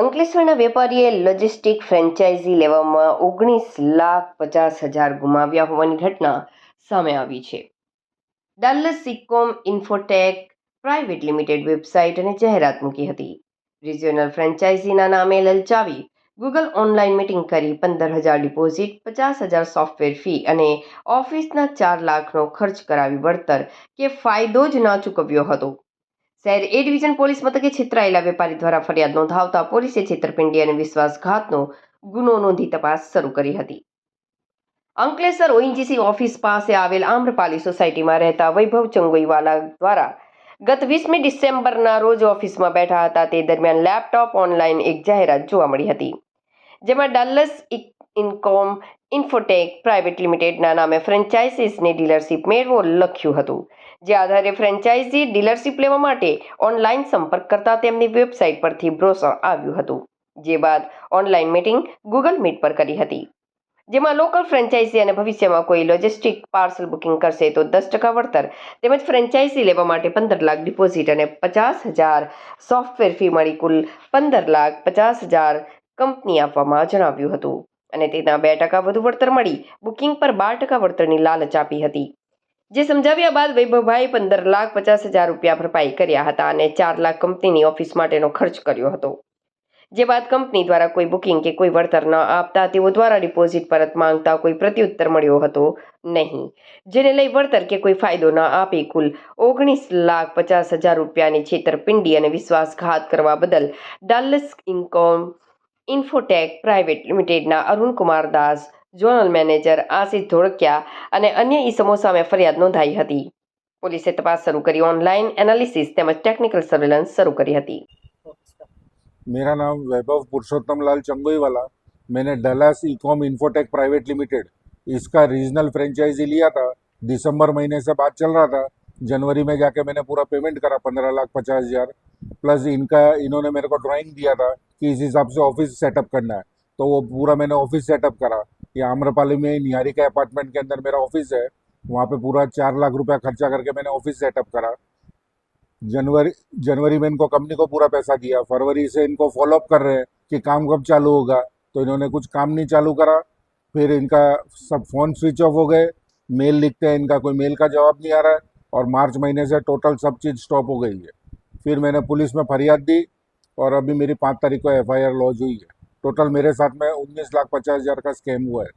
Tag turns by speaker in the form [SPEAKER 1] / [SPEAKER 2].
[SPEAKER 1] અંકલેશ્વરના વેપારીએ logistic franchise લેવામાં ઓગણીસ લાખ પચાસ હજાર ગુમાવ્યા હોવાની ઘટના સામે આવી છે. Dallas Ecom Infotech Private Limited website અને જાહેરાત મૂકી હતી. રિજિયોનલ ફ્રેન્ચાઇઝીના નામે લલચાવી ગૂગલ ઓનલાઈન મીટિંગ કરી પંદર હજાર ડિપોઝિટ, પચાસ હજાર સોફ્ટવેર ફી અને ઓફિસના ચાર લાખનો ખર્ચ કરાવી વળતર કે ફાયદો જ ના ચૂકવ્યો હતો. શહેર એ ડિવિઝન પોલીસ મથકે છેતરાયેલા વેપારી દ્વારા ફરિયાદ નોંધાવતા પોલીસે છેતરપિંડી અને વિશ્વાસઘાતનો ગુનો નોંધી તપાસ શરૂ કરી હતી. અંકલેશ્વર ઓએનજીસી ઓફિસ પાસે આવેલ આમ્રપાલી સોસાયટીમાં રહેતા વૈભવ ચંગોઈવાલા દ્વારા ગત વીસમી ડિસેમ્બરના રોજ ઓફિસમાં બેઠા હતા. તે દરમિયાન લેપટોપ ઓનલાઈન એક જાહેરાત જોવા મળી હતી. જેમાં ડલ્લસ ઇન્કોમ ઇન્ફોટેક પ્રાઇવેટ લિમિટેડના નામે ફ્રેન્ચાઇઝીસની ડીલરશીપ મેળવો લખ્યું હતું. જે આધારે ફ્રેન્ચાઇઝી ડીલરશીપ લેવા માટે ઓનલાઈન સંપર્ક કરતા તેમની વેબસાઇટ પરથી બ્રોશર આવ્યું હતું. જે બાદ ઓનલાઈન મીટિંગ ગૂગલ મીટ પર કરી હતી. જેમાં લોકલ ફ્રેન્ચાઇઝી અને ભવિષ્યમાં કોઈ લોજિસ્ટિક પાર્સલ બુકિંગ કરશે તો દસ ટકા વળતર તેમજ ફ્રેન્ચાઇઝી લેવા માટે પંદર લાખ ડિપોઝિટ અને પચાસ હજાર સોફ્ટવેર ફી મળી કુલ પંદર લાખ પચાસ હજાર કંપની આપવામાં જણાવ્યું હતું. અને તેના બે ટકા વધુ વળતર મળી. બુકિંગ પર બાર ટકા વળતરની લાલચ આપી હતી. જે સમજાવ્યા બાદ વૈભવભાઈ પંદર લાખ પચાસ હજાર રૂપિયા ભરપાઈ કર્યા હતા અને ચાર લાખ કંપનીની ઓફિસ માટેનો ખર્ચ કર્યો હતો. જે બાદ કંપની દ્વારા કોઈ બુકિંગ કે કોઈ વળતર ન આપતા તેઓ દ્વારા ડિપોઝિટ પરત માંગતા કોઈ પ્રત્યુત્તર મળ્યો હતો નહીં. જેને લઈ વળતર કે કોઈ ફાયદો ન આપી કુલ ઓગણીસ લાખ પચાસ હજાર રૂપિયાની છેતરપિંડી અને વિશ્વાસઘાત કરવા બદલ ડાલ્લસ ઇન્કોમ ઇન્ફોટેક પ્રાઇવેટ લિમિટેડના અરુણકુમાર દાસ ઝોનલ મેનેજર આશિષ ધોળકિયા અને અન્ય ઈસમો સામે ફરિયાદ નોંધાઈ હતી પોલીસે તપાસ શરૂ કરી ઓનલાઈન એનાલિસિસ તેમજ ટેકનિકલ સર્વેલન્સ શરૂ કરી હતી
[SPEAKER 2] मेरा नाम वैभव पुरुषोत्तम लाल चंगोई वाला मैंने Dallas e com infotech private limited इसका रीजनल फ्रेंचाइजी लिया था दिसंबर महीने से बात चल रहा था जनवरी में जाके मैंने पूरा पेमेंट करा, पंद्रह लाख, पचास हज़ार। प्लस इनका, इन्होंने मेरे को ड्राइंग दिया था कि इस हिसाब से ऑफ़िस सेटअप करना है। तो वो पूरा मैंने ऑफ़िस सेटअप करा। ये आम्रपाली में निहारी निहारिका अपार्टमेंट के अंदर मेरा ऑफ़िस है। वहाँ पे पूरा चार लाख रुपया खर्चा करके मैंने ऑफ़िस सेटअप करा। जनवरी जनवरी में इनको कंपनी को पूरा पैसा दिया। फरवरी से इनको फॉलोअप कर रहे हैं कि काम कब चालू होगा। तो इन्होंने कुछ काम नहीं चालू करा। फिर इनका सब फ़ोन स्विच ऑफ़ हो गए। मेल लिखते हैं, इनका कोई मेल का जवाब नहीं आ रहा है। और मार्च महीने से टोटल सब चीज़ स्टॉप हो गई है। फिर मैंने पुलिस में फरियाद दी और अभी मेरी पाँच तारीख को एफ़ आई लॉन्च हुई है। टोटल मेरे साथ में उन्नीस लाख पचास हज़ार का स्कैम हुआ है।